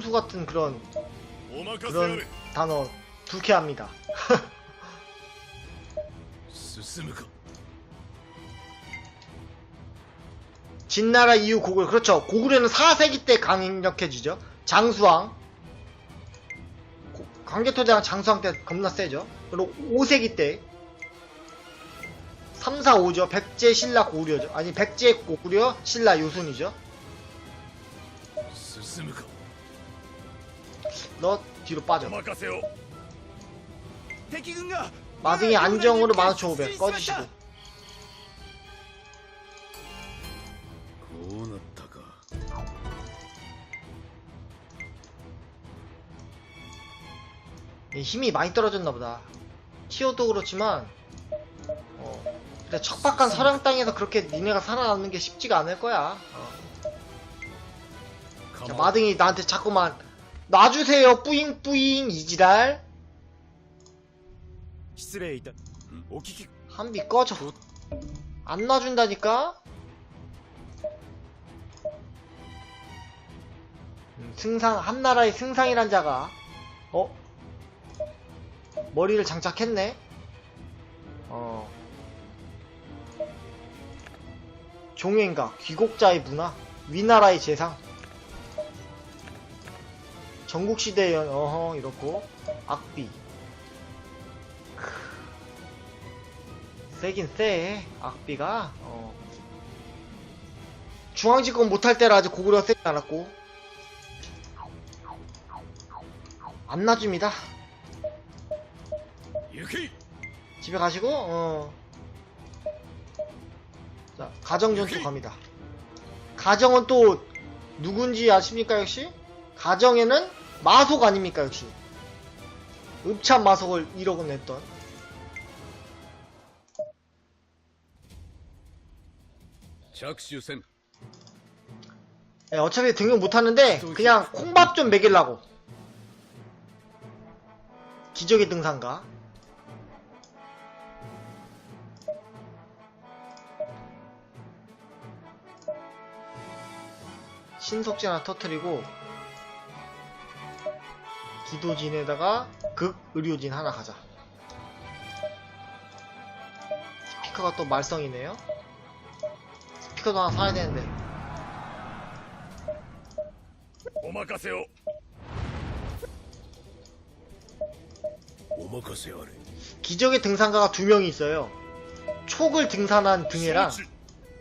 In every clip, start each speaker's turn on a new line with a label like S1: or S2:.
S1: 수 같은 그런 그런 단어 두개 합니다. 진나라 이후 고구려 그렇죠. 고구려는 4세기 때 강력해지죠. 장수왕. 광개토대왕 장수왕 때 겁나 세죠. 그리고 5세기 때 3, 4, 5죠. 백제, 신라, 고구려죠. 아니 백제, 고구려, 신라, 요순이죠. 너 뒤로 빠져. 마징이 안정으로
S2: 만화초 500
S1: 꺼지시고. 힘이 많이 떨어졌나보다. 티어도 그렇지만 어, 그래 척박한 서양 땅에서 그렇게 니네가 살아남는 게 쉽지가 않을 거야. 어. 자, 마등이 나한테 자꾸만 놔주세요. 뿌잉뿌잉 이지랄. 한비 꺼져. 안 놔준다니까? 음, 승상 한나라의 승상이란 자가. 어? 머리를 장착했네? 어. 종횡가 귀곡자의 문화. 위나라의 재상. 전국시대의 연 어허 이렇고 악비 크. 세긴 세 악비가 어. 중앙집권 못할 때라 아직 고구려가 세지 않았고 안 놔줍니다 집에 가시고 어. 자 가정전투 갑니다 가정은 또 누군지 아십니까 역시? 가정에는 마속 아닙니까 역시? 읍참 마속을 1억은 냈던.
S2: 적슈센
S1: 네, 어차피 등용 못하는데 그냥 콩밥 좀 먹일라고. 기적의 등산가. 신석지 하나 터트리고 기도진에다가 극의료진 하나 가자. 스피커가 또 말썽이네요. 스피커도 하나 사야 되는데.
S2: 오마카세요. 오마카세요
S1: 기적의 등산가가 두 명이 있어요. 촉을 등산한 등해랑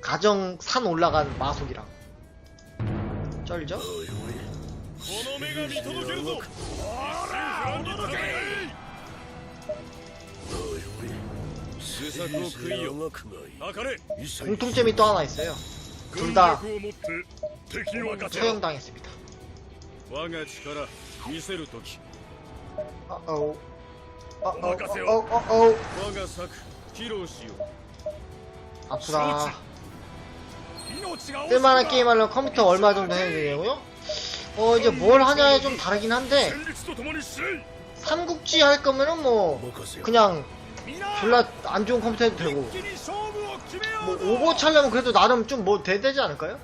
S1: 가정 산 올라간 마속이랑. 쩔죠? 공통점이 또 하나 있어요. 둘 다 처형당했습니다. 아프다.
S2: 어, 어, 어,
S1: 쓸만한 게임 하려면 컴퓨터 얼마 정도 해야 되냐고요? 어 이제 뭘 하냐에 좀 다르긴 한데 삼국지 할 거면은 뭐 그냥 졸라 안 좋은 컴퓨터 해도 되고. 뭐 오버워치 하려면 그래도 나름 좀 뭐 돼야 되지 않을까요?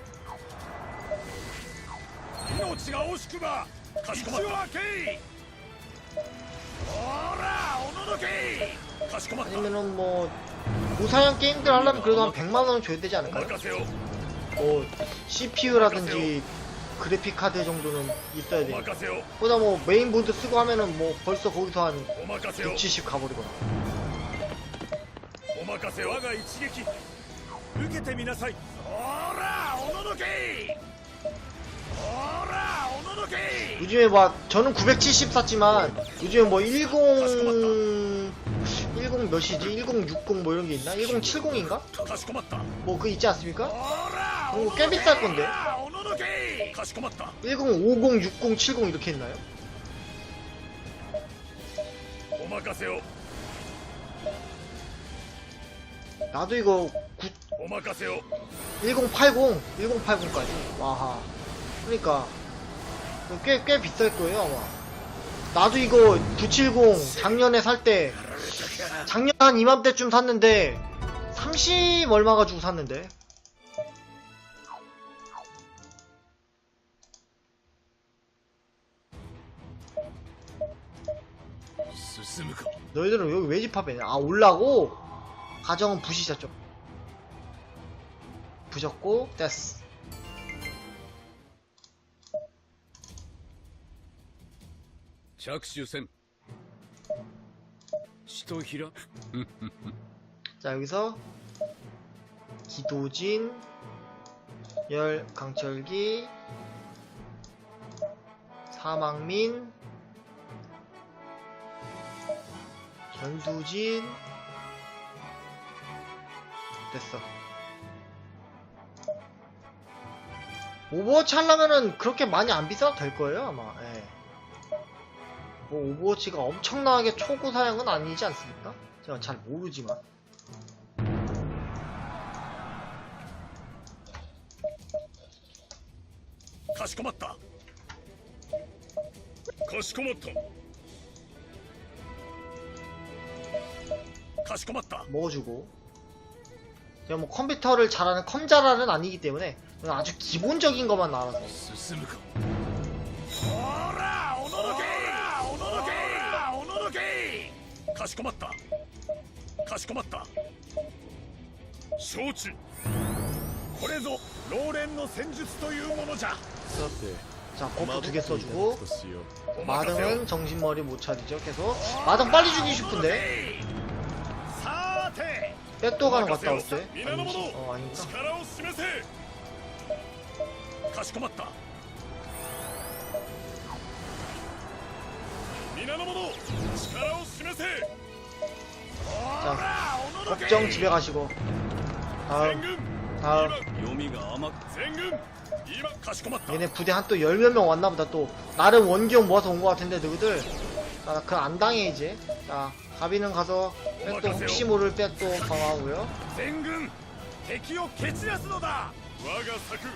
S1: 아니면은 뭐 무사양 게임들 하려면 그래도 한 100만원 줘야 되지 않을까요? 뭐 CPU라든지 그래픽 카드 정도는 있어야 돼. 보다 뭐 메인 본드 쓰고 하면은 뭐 벌써 거기서 한 6, 70 가버리거나. 요즘에 막 저는 970 샀지만 요즘에 뭐 10, 10 몇이지? 1060 뭐 이런 게 있나? 1070인가? 뭐 그 있지 않습니까? 오, 꽤 비쌀 건데. 10, 50, 60, 70 이렇게 있나요? 나도 이거 9, 1080, 1080까지. 와하. 그러니까 꽤, 꽤 비쌀 거예요, 아마. 나도 이거 970 작년에 살 때 작년 한 이맘때쯤 샀는데 30 얼마 가지고 샀는데 너희들은 여기 왜 집합했냐? 아 올라고? 가정은 부시셨죠. 부셨고 됐어
S2: 적수센 시도히라
S1: 자 여기서 기도진 열 강철기 사망민 전수진. 됐어. 오버워치 하려면은 그렇게 많이 안 비싸도 될 거예요 아마. 예. 뭐 오버워치가 엄청나게 초고 사양은 아니지 않습니까? 제가 잘 모르지만.
S2: 가시코마타. 가시코마타
S1: 먹어주고 제가 뭐 컴퓨터를 잘하는 컴자라는 아니기 때문에 그냥 아주 기본적인 것만 알아서
S2: 進むかほらおののけおののけおののけかしこまったかしこまった承知これぞ老練の戦術というものじゃ
S3: さて
S1: 자 버프 두 개
S3: 守っていただ
S1: 써주고
S3: くとしよう
S2: お任せを
S1: 마등은 정신머리 못 차리죠 계속 마등 빨리 죽이고 싶은데
S2: さーて
S1: 백도 가는 갔다 올 때? 어, 아닌가? 자, 걱정 집에 가시고. 다음, 다음.
S3: 요미가 아마
S2: 쟁금 이막 가시고맙다.
S1: 얘네 부대 한또 10몇 명 왔나보다 또. 나름 원기용 모아서 온거 같은데, 너희들. 나 그 안 당해 이제. 자 가비는 가서 백도 혹시 모를 백도 강화하고요.
S2: 생군 대기요 개치하스노다! 와가 사크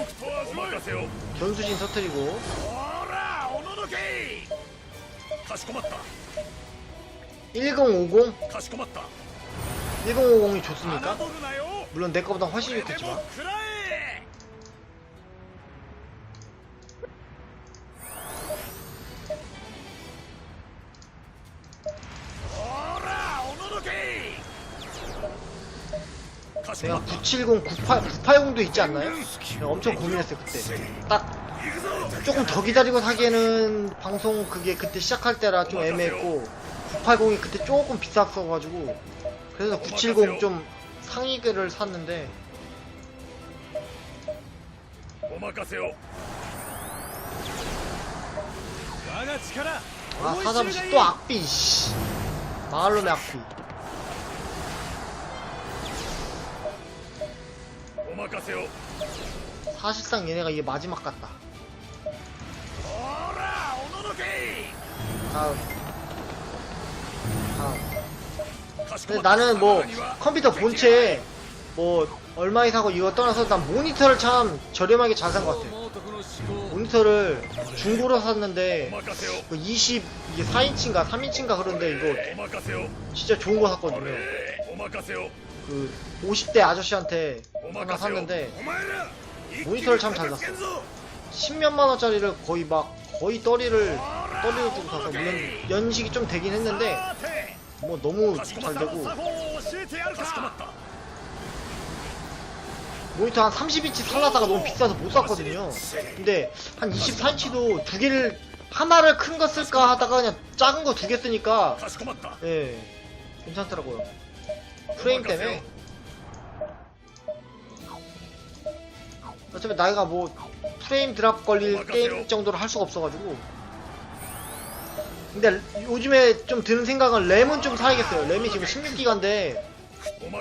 S2: 옥토아즈 마가세요?
S1: 전수진 터트리고.
S2: 오라 오노노케이! 가시코맞다
S1: 1050? 1050이 좋습니까? 물론 내 거보다 훨씬 좋겠지만. 970-980도 있지 않나요? 엄청 고민했어요 그때. 딱 조금 더 기다리고 사기에는 방송 그게 그때 시작할 때라 좀 애매했고 980이 그때 조금 비쌌어가지고 그래서 970 좀 상위계를 샀는데.
S3: 아
S1: 사담씨 또 악비 씨. 마을로의 악비. 사실상 얘네가 이게 마지막 같다. 다음. 다음. 근데 나는 뭐 컴퓨터 본체 뭐 얼마에 사고 이거 떠나서 난 모니터를 참 저렴하게 잘 산 것 같아. 모니터를 중고로 샀는데
S2: 20,
S1: 그 이게 4인치인가 3인치인가 그런데 이거 진짜 좋은 거 샀거든요. 그 50대 아저씨한테 하나 샀는데 모니터를 참 잘 샀어. 10몇만 원짜리를 거의 막 거의 떨이를 떨이를 주고 사서 물론 연식이 좀 되긴 했는데 뭐 너무 잘 되고 모니터 한 30인치 살라다가 너무 비싸서 못 샀거든요. 근데 한 24인치도 두 개를 하나를 큰 거 쓸까 하다가 그냥 작은 거 두 개 쓰니까 예 괜찮더라고요. 프레임 뭐 때문에. 어차피 나이가 뭐 프레임 드랍 걸릴 게임 정도로 할 수가 없어가지고. 근데 요즘에 좀 드는 생각은 램은 좀 사야겠어요. 램이 지금 16기가인데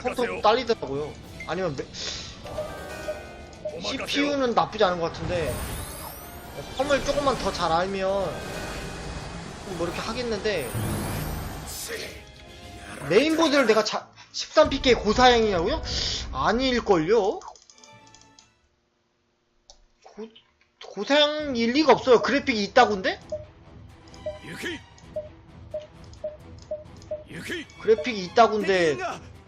S1: 컴퓨터 딸리더라고요. 아니면 매... CPU는 나쁘지 않은 것 같은데 펌을 조금만 더 잘 알면 뭐 이렇게 하겠는데 메인보드를 내가 자, 13PK 고사양이냐고요? 아닐걸요? 고, 고사양일 리가 없어요. 그래픽이 있다군데? 그래픽이 있다군데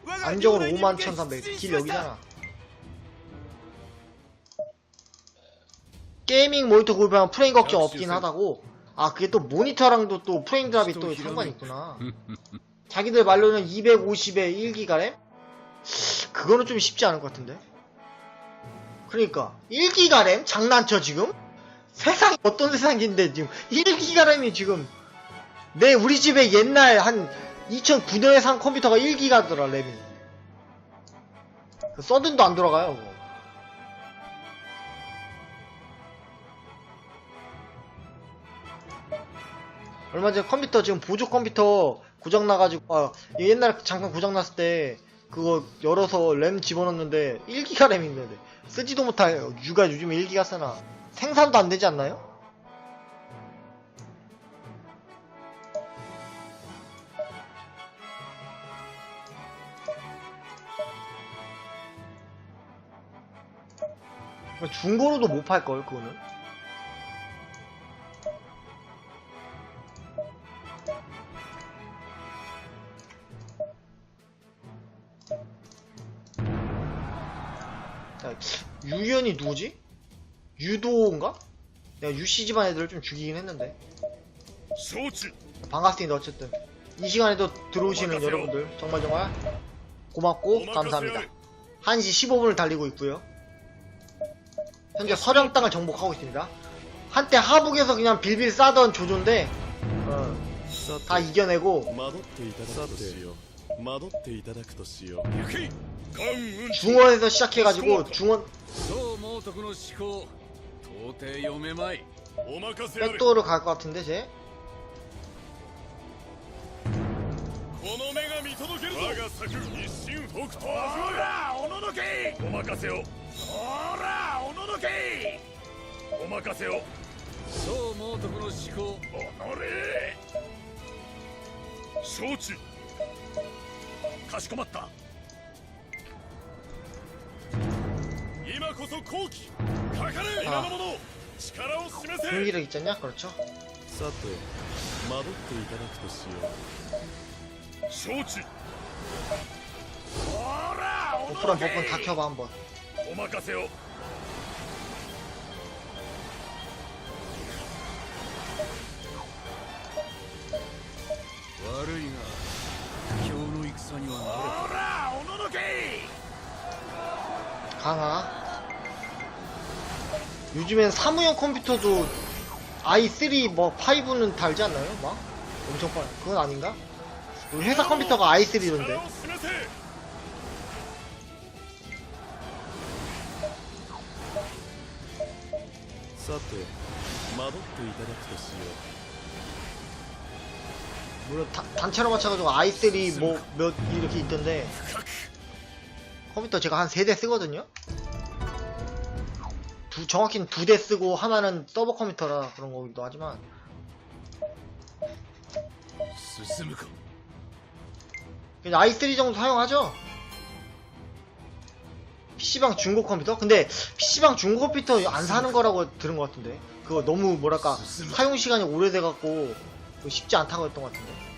S1: 안정으로
S3: 51,300.
S1: 길 여기잖아. 게이밍 모니터 골반 프레임 걱정 없긴 하다고. 아 그게 또 모니터랑도 또 프레임 드랍이 또 상관이 있구나. 자기들 말로는 250에 1기가램? 그거는 좀 쉽지 않을 것 같은데 그러니까 1기가램? 장난쳐 지금? 세상이 어떤 세상인데 지금 1기가램이 지금 내 우리 집에 옛날 한 2009년에 산 컴퓨터가 1기가더라 램이 그 서든도 안 돌아가요 그거. 얼마 전에 컴퓨터 지금 보조 컴퓨터 고장 나가지고 아 옛날 잠깐 고장 났을 때 그거 열어서 램 집어넣는데 1기가 램이 있는데. 쓰지도 못해요 유가 요즘에 1기가 쓰나. 생산도 안 되지 않나요? 중고로도 못 팔걸 그거는 아, 야, 유연이 누구지? 유도인가? 내가 유씨 집안 애들을 좀 죽이긴 했는데. 반갑습니다 어쨌든. 이 시간에도 들어오시는 여러분들 정말 정말 고맙고 감사합니다. 1시 15분을 달리고 있고요. 현재 서령 땅을 정복하고 있습니다. 한때 하북에서 그냥 빌빌 싸던 조조인데 어, 다 이겨내고. 중원에서 시작해가지고 중원. 백도어로 갈 것 같은데 쟤?
S2: 오노노케! 今こそ好機かかれ皆の者力を示せ
S1: 경기력 있잖냐? 그렇죠
S4: さて惑っていただくとしよ
S2: 承知ほらおの
S1: 버프랑
S2: のけ
S1: 버프는 다 켜봐 한번
S2: お任せを
S3: 悪いが今日の戦には
S2: ほらおののけ
S1: 강화 요즘엔 사무용 컴퓨터도 i3 뭐 5는 달지 않나요? 막 엄청 빨라. 그건 아닌가? 우리 회사 컴퓨터가 i3던데. 물론 다, 단체로 맞춰가지고 i3 뭐 몇 이렇게 있던데 컴퓨터 제가 한 세 대 쓰거든요? 두, 정확히는 두 대 쓰고 하나는 서버 컴퓨터라 그런 거기도 하지만. 그냥 i3 정도 사용하죠? PC방 중고 컴퓨터? 근데 PC방 중고 컴퓨터 안 사는 거라고 들은 것 같은데. 그거 너무 뭐랄까 사용 시간이 오래돼갖고 뭐 쉽지 않다고 했던 것 같은데.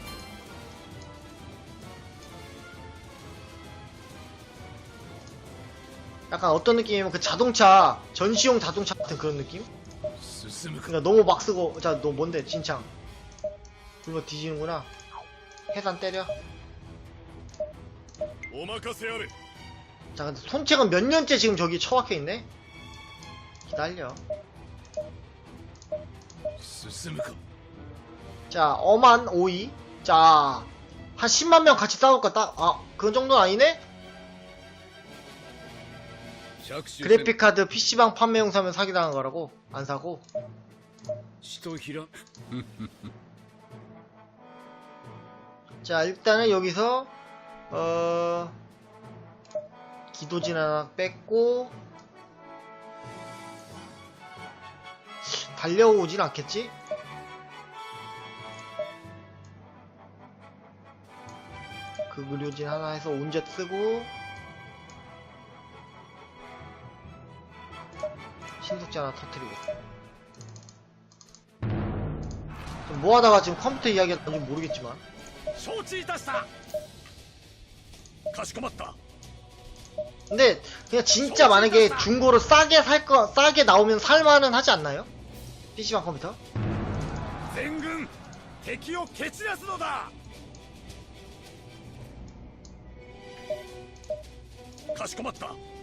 S1: 약간 어떤 느낌이면 그 자동차 전시용 자동차 같은 그런 느낌? 그러니까 너무 막 쓰고 자 너 뭔데? 진창. 불러 뒤지는구나. 해산 때려. 자 근데 손책은 몇 년째 지금 저기 처박혀 있네? 기다려. 자 엄한 오이. 자 한 10만명 같이 싸울 거다 아 그런 정도는 아니네? 그래픽카드 PC방 판매용 사면 사기당한 거라고? 안 사고? 자 일단은 여기서 어 기도진 하나 뺐고 달려오진 않겠지? 그 의료진 하나 해서 온젯 쓰고 짝지 하나 터트리고. 뭐 하다가 지금 컴퓨터 이야기가 뭔지 모르겠지만. 근데 그냥 진짜 만약에 중고로 싸게 살 거 싸게 나오면 살만은 하지 않나요? PC방 컴퓨터?
S2: 가시코맞다.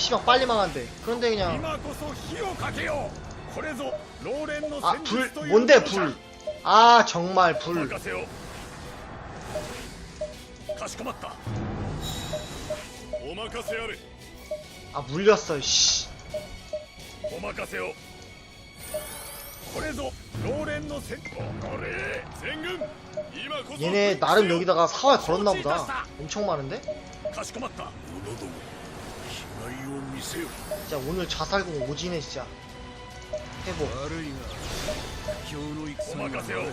S1: 피방 빨리 망한대. 그런데 그냥 아 불. 뭔데 불아 정말 불. 아, 물렸어, 씨. 얘네 나름 여기다가 사활 걸었나 보다. 엄청 많은데? 자 오늘 자살공 오지네 진짜. 해보. 도망가세요.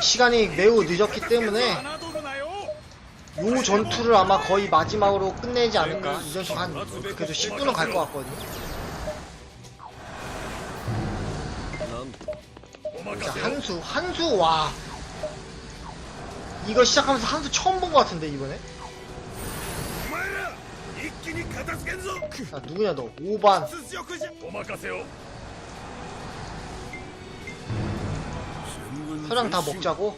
S1: 시간이 매우 늦었기 때문에 요 전투를 아마 거의 마지막으로 끝내지 않을까. 이 전투 한 그래도 10분은 갈 것 같거든요. 자 한수 한수 와. 이거 시작하면서 한수 처음 본 것 같은데 이번에? 아 누구냐 너? 5반. 서량 다 먹자고?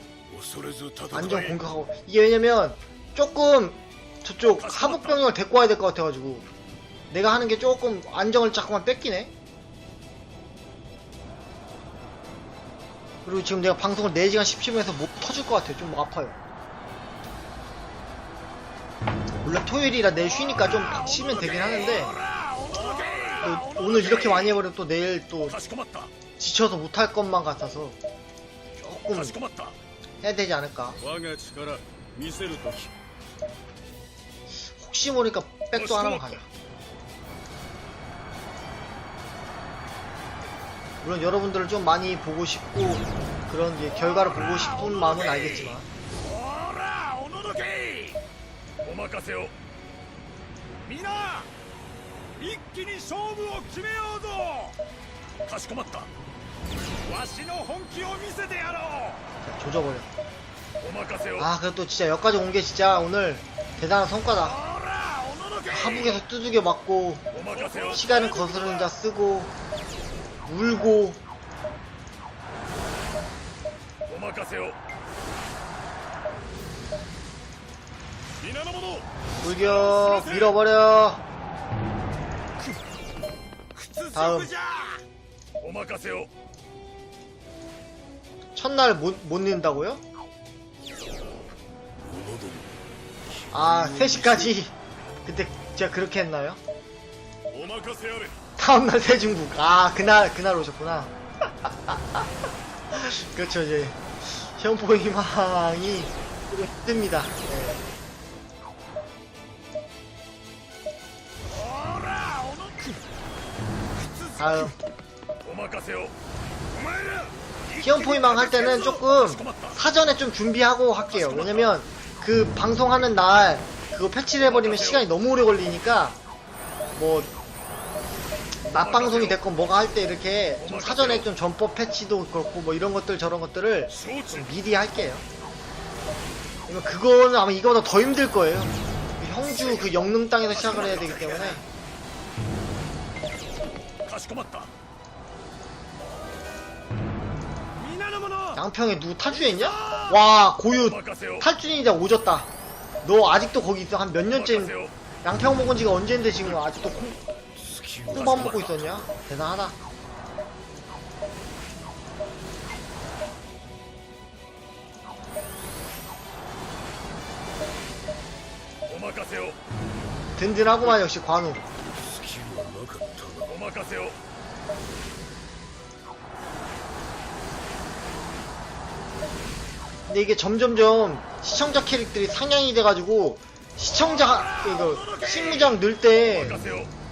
S1: 안전 공격하고. 이게 왜냐면 조금 저쪽 하복병력을 데리고 와야 될 것 같아가지고. 내가 하는 게 조금 안정을 자꾸만 뺏기네? 그리고 지금 내가 방송을 4시간 10분에서 못 터질 것 같아요. 좀 아파요. 원래 토요일이라 내일 쉬니까 좀 쉬면 되긴 하는데 또 오늘 이렇게 많이 해버리면 또 내일 또 지쳐서 못할 것만 같아서 조금 해야 되지 않을까. 혹시 모르니까 백도 하나만 가자. 물론 여러분들을 좀 많이 보고 싶고 그런 결과를 보고 싶은 마음은 알겠지만. 자, 조져버려. 아 그래도 진짜 여기까지 온 게 진짜 오늘 대단한 성과다. 한국에서 두들겨 맞고 시간은 거스르는 자 쓰고 울고. 물겨 밀어버려. 다음. 첫날 못, 못 낸다고요? 아 3시까지? 근데 제가 그렇게 했나요? 다음날 대중국. 아, 그날, 그날 오셨구나. 그렇죠, 이제. 현포 희망이 뜹니다. 네. 다음. 시험포위망 할 때는 조금 사전에 좀 준비하고 할게요. 왜냐면 그 방송하는 날 그거 패치를 해버리면 시간이 너무 오래 걸리니까 뭐 낮방송이 됐건 뭐가 할 때 이렇게 좀 사전에 좀 전법 패치도 그렇고 뭐 이런 것들 저런 것들을 좀 미리 할게요. 그거는 아마 이거보다 더 힘들 거예요. 그 형주 그 영릉 땅에서 시작을 해야 되기 때문에. 양평에 누구 탈주했냐? 와 고유 탈주인이자 오졌다. 너 아직도 거기 있어 한 몇 년째 양평 먹은 지가 언제인데 지금 아직도 또밥 먹고 있었냐? 대단하다. 든든하고만 역시 관우. 근데 이게 점점점 시청자 캐릭들이 상향이 돼가지고 시청자 이거 식무장 늘 때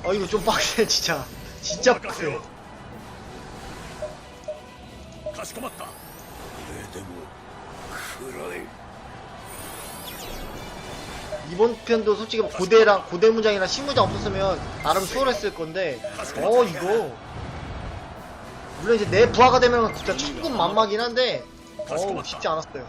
S1: 어 이거 좀 빡세 진짜 진짜
S2: 任せ
S1: 빡세
S2: よかしこまったこれでも暗い
S1: 이번 편도 솔직히 고대랑 고대무장이랑 신무장 없었으면 나름 수월했을 건데 어 이거 물론 이제 내 부하가 되면 진짜 천군만마긴 한데 어우 쉽지 않았어요